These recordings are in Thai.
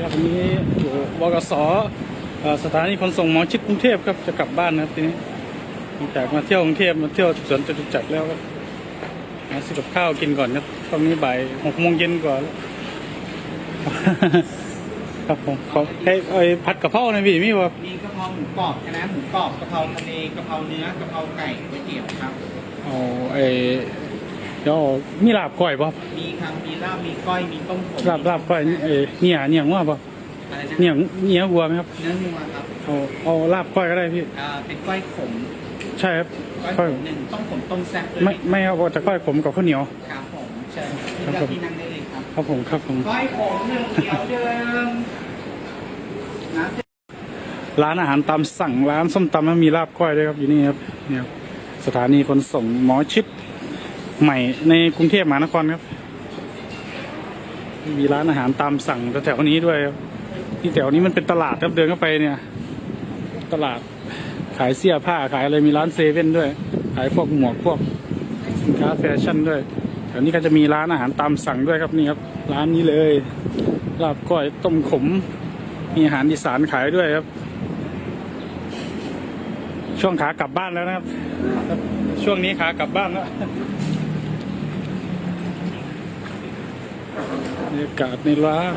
ครับวันนี้อยู่บกสเอ่อสถานีขนส่งหมอชิดกรุงเทพครับจะกลับบ้านนะครับทีนี้หลังจากมาเที่ยวกรุงเทพมาเที่ยวสวนจตุจักรแล้วก็หาซื้อกับข้าวกินก่อนครับตอนนี้บ่ายหกโมงเย็นกว่าแล้วครับผมขอให้ไอ้ผัดกะเพราหน่อยพี่มีว่ามีกะเพราหมูกรอบคณะหมูกรอบกะเพราทะเลกะเพราเนื้อกะเพราไก่ก๋วยเตี๋ยวครับเอาไอ้ เดี๋ยวมีลาบก้อยป่ะมีครับมีลาบมีก้อยมีต้มผมลาบลาบก้อยเอ้เนี่ยเนี่ยว่าป่ะอะไรนะเนี่ยเนี่ยวัวไหมครับเนื้อนัวครับเอาเอาลาบก้อยก็ได้พี่อ่าเป็นก้อยขมใช่ครับก้อยก้อยขมหนึ่งต้มผมต้มแซ่บด้วยไม่ไม่เอาแต่ก้อยผมกับข้าวเหนียวครับผมเชิญครับเลืผอกมที่นั่งได้เลยครับครับผมครับผมก้อยขมหนึ่งเขียวเดิมน้ำร้านอาหารตามสั่งร้านส้มตำมันมีลาบก้อยด้วยครับอยู่นี่ครับเนี่ยครับสถานีขนส่งหมอชิด ใหม่ในกรุงเทพมหานครครับ มีร้านอาหารตามสั่งแถวนี้ด้วยที่แถวนี้มันเป็นตลาดครับเดินเข้าไปเนี่ย ตลาดขายเสื้อผ้าขายอะไรมีร้านเซเว่นด้วย ขายพวกหมวกพวกสินค้าแฟชั่นด้วยแถวนี้ก็จะมีร้านอาหารตามสั่งด้วยครับนี่ครับ ร้านนี้เลยลาบก้อยต้มขม มีอาหารอีสานขายด้วยครับ ช่วงขากลับบ้านแล้วนะครับ ช่วงนี้ขากลับบ้านแล้ว รรยากาศในร้าน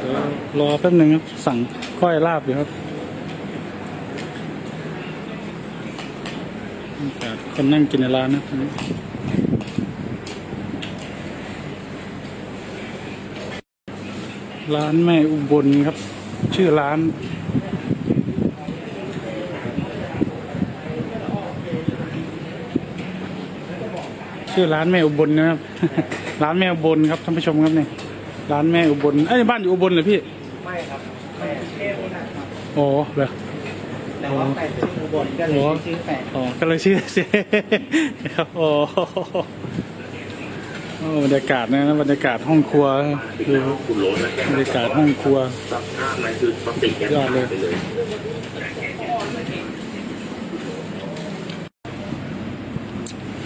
เดี๋ยวรอแป๊บหนึ่งครับ สั่งก้อยลาบอยู่ครับบรรยากาศคนนั่งกินในร้านนะร้านแม่อุบลครับ ชื่อร้านชื่อร้านแม่อุบลนะครับ ร้านแม่อุบลครับท่านผู้ชมครับเนี่ย ร้านแม่อุบลเอ้ยบ้านอยู่อุบลเหรอพี่ไม่ครับแฟนเทพนี่นะครับโอ้เหรอ แต่ว่าแฟนชื่ออุบลก็เลยชื่อแฟนอ๋อก็เลยชื่อเจ๊ครับโอ้โอ้บรรยากาศนะบรรยากาศห้องครัวคือบรรยากาศห้องครัวสภาพมันคือปกติแกยอดเลยไปเลย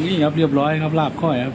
นี่ครับเรียบร้อยครับลาบค่อยครับ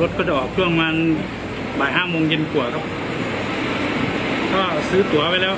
รถก็จะออกเครื่องมันบ่ายห้าโมงเย็นกว่าครับ ก็ซื้อตั๋วไว้แล้ว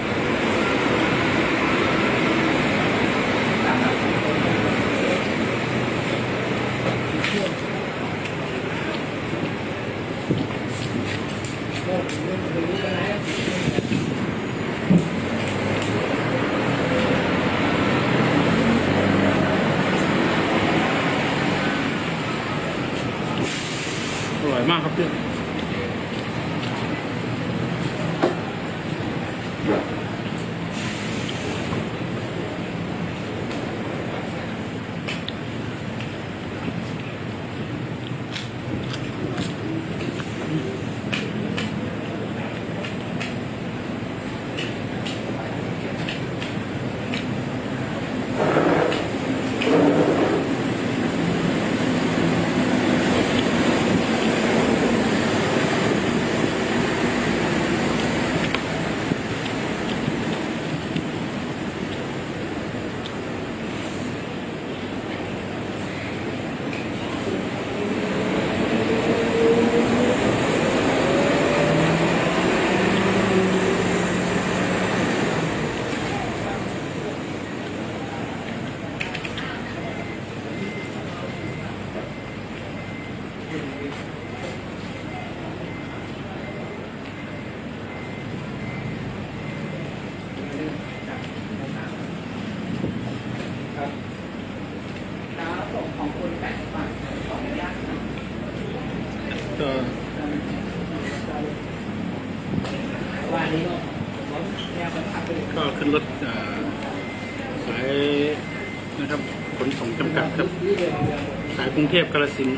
รุงเทพกาฬสิน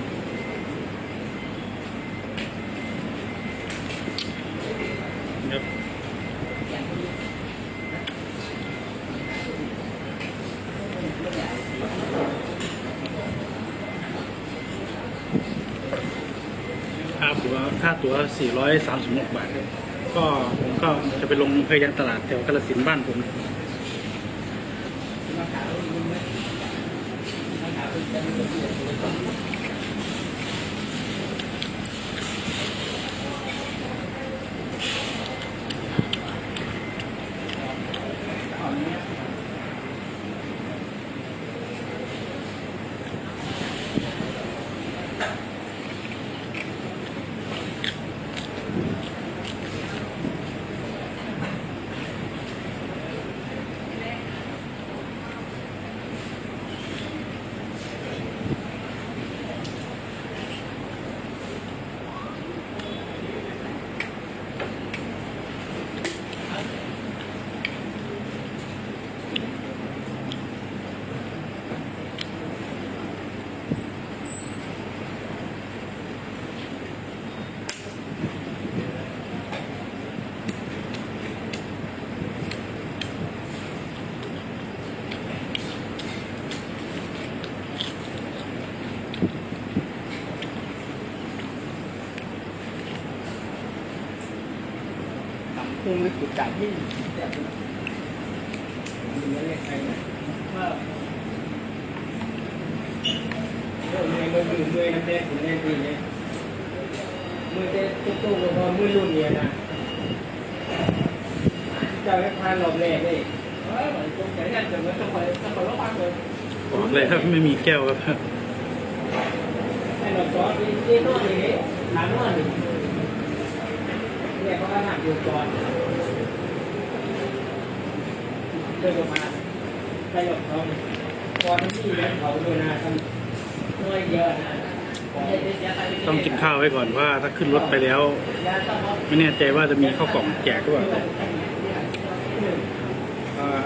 ครับค่าตั๋วค่าตั๋ว 436 บาทครับก็ผมก็จะไปลงเพยังตลาดแถวกาฬสินบ้านผม คงไม่ถูกจับที่เมื่อยเมื่อยเมื่อยเมื่อยน้ำแดงถึงแดงดีเนี่ยเมื่อยจะตุ๊กตุ๊กแล้วก็มือรุ่นเนี่ยนะเจ้าให้พานหลบแรกเลยเฮ้ยมันตรงไหนเนี่ยจะเหมือนต้องไปต้องไปรถบัสเลยบอกเลยครับไม่มีแก้วครับให้เราจอดที่ที่โน่นนี่หลังโน่นนี่เนี่ยเขาก็หนักอยู่ก่อนเดินออ กมาไปหลบเขาก่อนที่จะเขาดูนะทำน้อยเยอะนะต้องกินข้าวไว้ก่อนว่าถ้าขึ้นรถไปแล้ว ไม่แน่ใจว่าจะมีข้าวกล่องแจกหรือเปล่า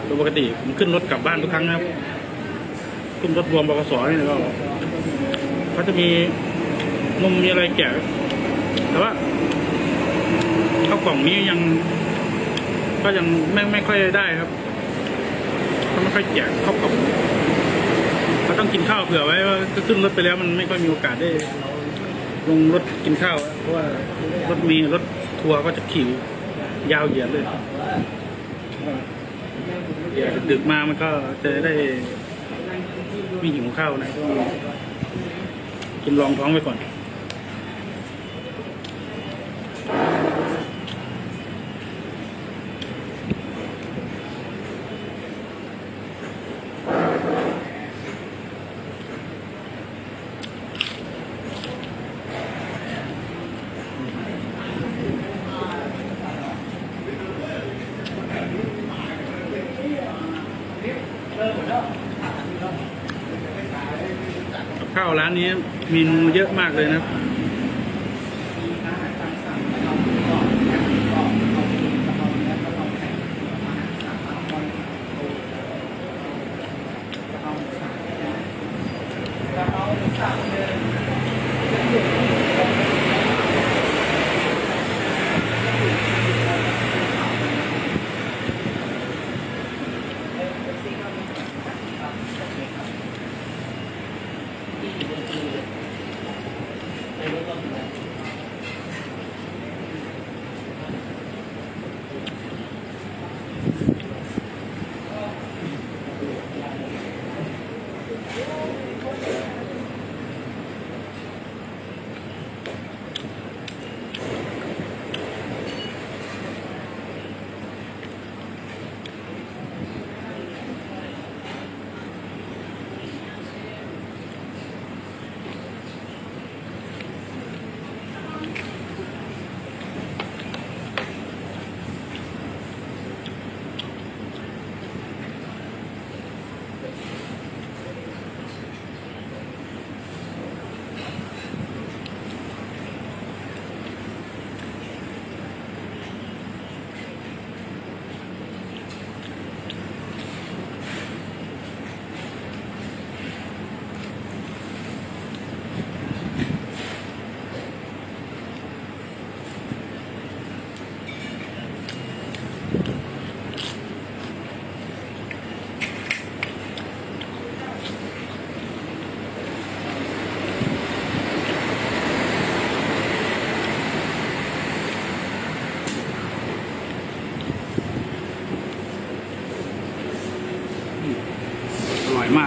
โดยปกติผมขึ้นรถกลับบ้านทุกครั้งนะครับ ขึ้นรถรวมบกสนี่นะก็เขาจะมีนมมีอะไรแจกแต่ว่า ข้าวกล่องนี้ยัง ก็ยังไม่ไม่ค่อยได้ครับเขาไม่ค่อยแจกข้าวกล่องเขาต้องกินข้าวเผื่อไว้ว่าถ้าขึ้นรถไปแล้วมันไม่ค่อยมีโอกาสได้ ลงรถกินข้าวเพราะว่ารถมีรถทัวร์ก็จะขี่ยาวเหยียดเลยเดี๋ยวดึกมามันก็จะได้ไม่หิวข้าวนะต้องกินรองท้องไว้ก่อน ร้านนี้เมนูเยอะมากเลยนะครับ はい。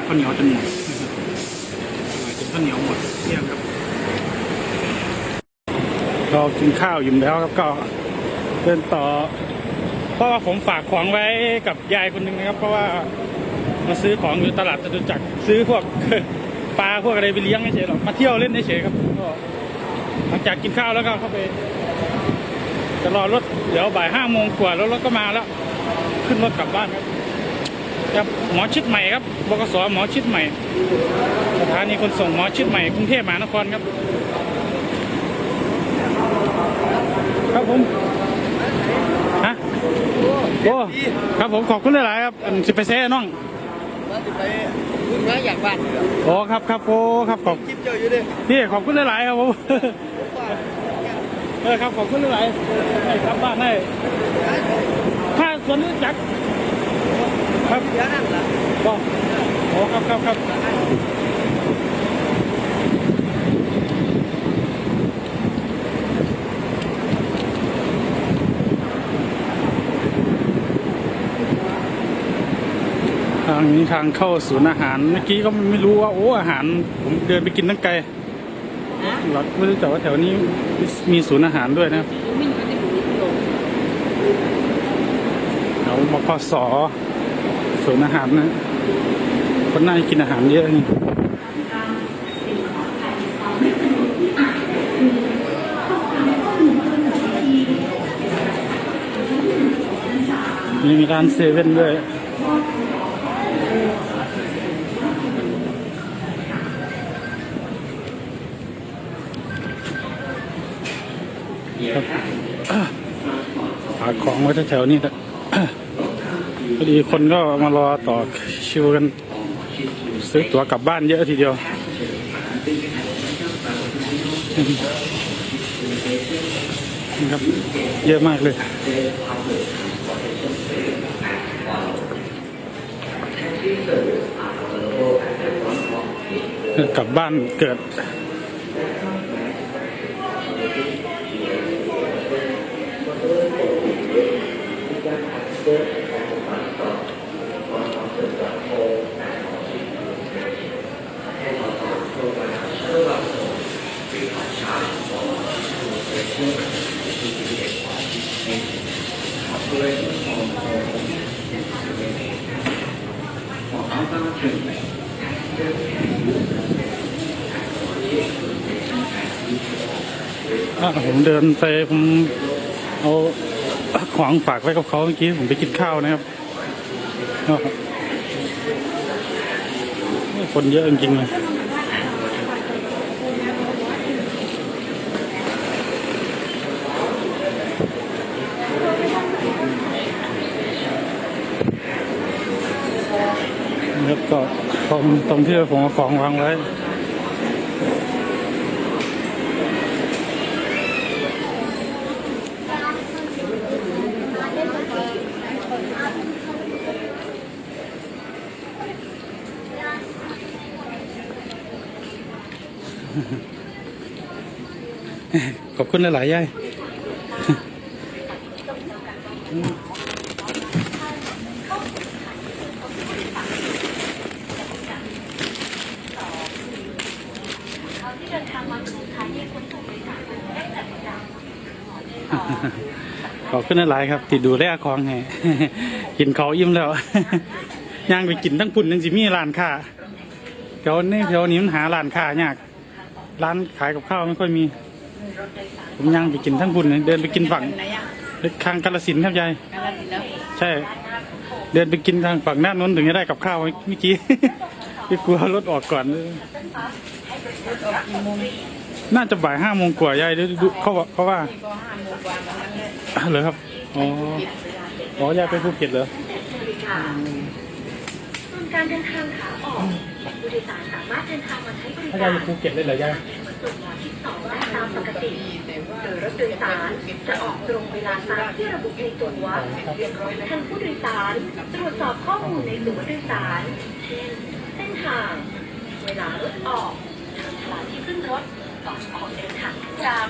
ข้าวเหนียวจนหมดอร่อยจนข้าวเหนียวหมดเที่ยงครับเรากินข้าวอิ่มแล้วครับก็เดินต่อ เพราะว่าผมฝากของไว้กับยายคนหนึ่งนะครับ เพราะว่ามาซื้อของอยู่ตลาดจตุจักรซื้อพวก ปลาพวกอะไรไปเลี้ยงไม่เฉยหรอกมาเที่ยวเล่นเฉยครับก็หลังจากกินข้าวแล้วก็เข้าไปจะรอรถเดี๋ยวบ่ายห้าโมงกว่าแล้วรถก็มาแล้ว ขึ้นรถกลับบ้านครับ ครับหมอชิดใหม่ครับบกสหมอชิดใหม่สถานีขนส่งหมอชิดใหม่กรุงเทพมหานครครับ ครับผมฮะโอ้ครับผมขอบคุณหลายๆครับอันสิไปเซ่น้องว่าจะไปคุณว่าอยากบ้านเหรอโอ้ครับครับโอ้ครับขอบคลิปเจ้าอยู่ดิพี่ขอบคุณหลายๆครับผมเออครับขอบคุณหลายๆให้กลับบ้านให้ถ้าส่วนนี้จักร ครับเดี๋ยวนั่นล่ะบอกโอ้ครับครับครับทางนี้ทางเข้าศูนย์อาหารเมื่อกี้ก็ไม่รู้ว่าโอ้อาหาร ผมเดินไปกินตั้งไกลเราไม่รู้จักว่าแถวนี้มีศูนย์อาหารด้วยนะครับเดี๋ยวบคส ศูนย์อาหารนะ คนน่ากินอาหารเยอะนี่มีร้านเซเว่นด้วยฝาของไว้แถวๆนี้นะ พอดีคนก็มารอต่อคิวกัน ซื้อตั๋วกลับบ้านเยอะทีเดียวนี่ครับเยอะมากเลยกลับบ้านเกิดอ่ ผมเดินไปผมเอาของฝากไว้กับเขาเมื่อกี้ผมไปกินข้าวนะครับคนเยอะจริงๆเลยนะครับก็ตรงตรงที่ผมเอาของวางไว้ ขอบคุณหลายๆย่ายขอบคุณหลายๆครับที่ดูแลของให้กินเขาอิ่มแล้วย่างไปกินทั้งปุ่นทั้งสิมีร้านค้าแถวนี้แถวนี้มันหาร้านค้ายาก ร้านขายกับข้าวไม่ค่อยมี ผมย่างไปกินทั้งปุ่นเลยเดินไปกินฝั่งไหนอะข้างกาลสินธุ์ครับยายกาลสินธุ์แล้วใช่ เดินไปกินทางฝั่งด้านนู้นถึงจะได้กับข้าวเมื่อกี้พี่กลัวรถออกก่อนรถออกกี่โมงน่าจะบ่ายห้าโมงกว่ายายเดี๋ยวดูเขาบอกเขาว่านี่ก็ห้าโมงกว่าวันนั้นเลยอะเหรอครับอ๋ออ๋อยายไปภูเก็ตเหรอส่วนการเดินทางขาออก ผู้โดยสารสามารถเดินทางมาใช้บริถ้าการ ยายอยู่ภูเก็ตเลยเหรอยายขนส่งหมอที่สองได้ตามปกติแต่ว่าโดยรถโดยสารจะออกตรงเวลาตามที่ระบุในตั๋วท่านผู้โดยสารตรวจสอบข้อมูลในตั๋วโดยสาร เช่น เส้นทาง เวลารถออกสถานที่ขึ้นรถก่อนออกเดินทางทุกครั้ง